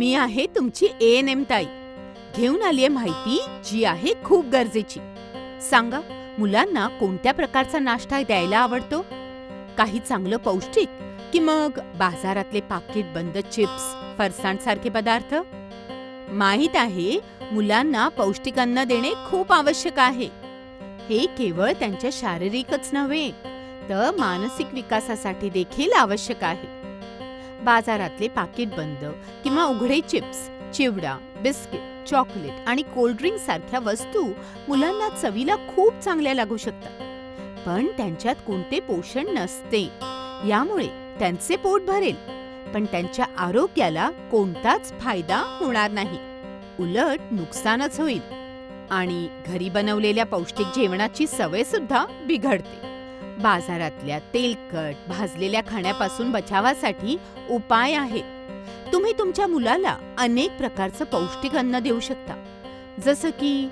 मी आहे तुमची A N M ताई. घेऊन आलीये माहिती जी आहे खूप गरजेची. सांगा मुलांना कोणत्या प्रकारचा नाश्ता द्यायला आवडतो? काही चांगलं पौष्टिक की मग बाजारातले पाकिट बंद चिप्स फरसाणसारखे पदार्थ? माहीत आहे मुलांना पौष्टिक अन्न देणे खूप आवश्यक आहे. हे केवळ त्यांच्या शारीरिकच नव्हे तर मानसिक विकासासाठी देखील आवश्यक आहे. बाजारातले पाकिट बंद किंवा उघडे चिप्स चिवडा बिस्किट चॉकलेट आणि कोल्ड्रिंक सारख्या वस्तू मुलांना चवीला खूप चांगल्या लागू शकतात. पण त्यांच्यात कोणते पोषण नसते. यामुळे त्यांचे पोट भरेल. पण त्यांच्या आरोग्याला कोणताच फायदा होणार नाही. उलट नुकसानच होईल. आणि घरी बनवलेल्या पौष्टिक जेवणाची सवय सुद्धा बिघडते. बाजारातल्या तेलकट भाजलेल्या खाण्यापासून बचावासाठी उपाय आहेत. तुम्ही तुमच्या मुलाला अनेक प्रकारचं पौष्टिक अन्न देऊ शकता. जसं की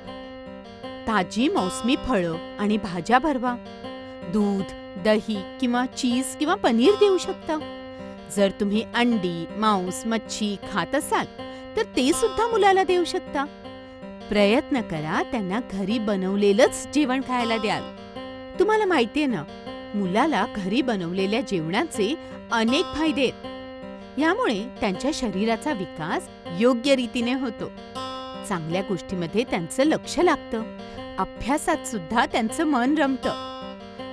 ताजी मौसमी फळं आणि भाज्या भरवा. दूध दही किंवा चीज किंवा पनीर देऊ शकता. जर तुम्ही अंडी मांस मच्छी खात असाल तर ते सुद्धा मुलाला देऊ शकता. प्रयत्न करा त्यांना घरी बनवलेलंच जेवण खायला द्याल. तुम्हाला माहितीये ना मुलाला घरी बनवलेल्या जेवणाचे अनेक फायदे आहेत. यामुळे त्यांच्या शरीराचा विकास योग्य रीतीने होतो. चांगल्या गोष्टीमध्ये त्यांचं लक्ष लागतं. अभ्यासात सुद्धा त्यांचं मन रमतं.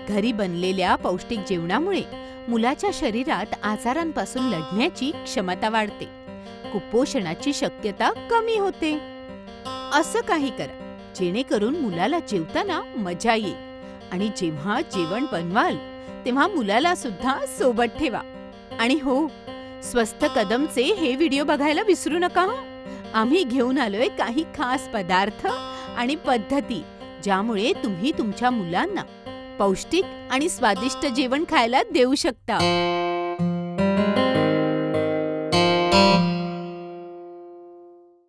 घरी बनलेल्या पौष्टिक जेवणामुळे मुलाच्या शरीरात आजारांपासून लढण्याची क्षमता वाढते. कुपोषणाची शक्यता कमी होते. असं काही करा जेणेकरून मुलाला जेवताना मजा येईल. आणि जेव्हा जेवण बनवाल तेव्हा मुलाला सुद्धा सोबत ठेवा. आणि हो स्वस्त कदमचे हे व्हिडिओ बघायला विसरू नका हो. आम्ही घेऊन आलोय काही खास पदार्थ आणि पद्धती ज्यामुळे तुम्ही तुमच्या मुलांना पौष्टिक आणि स्वादिष्ट जेवण खायला देऊ शकता.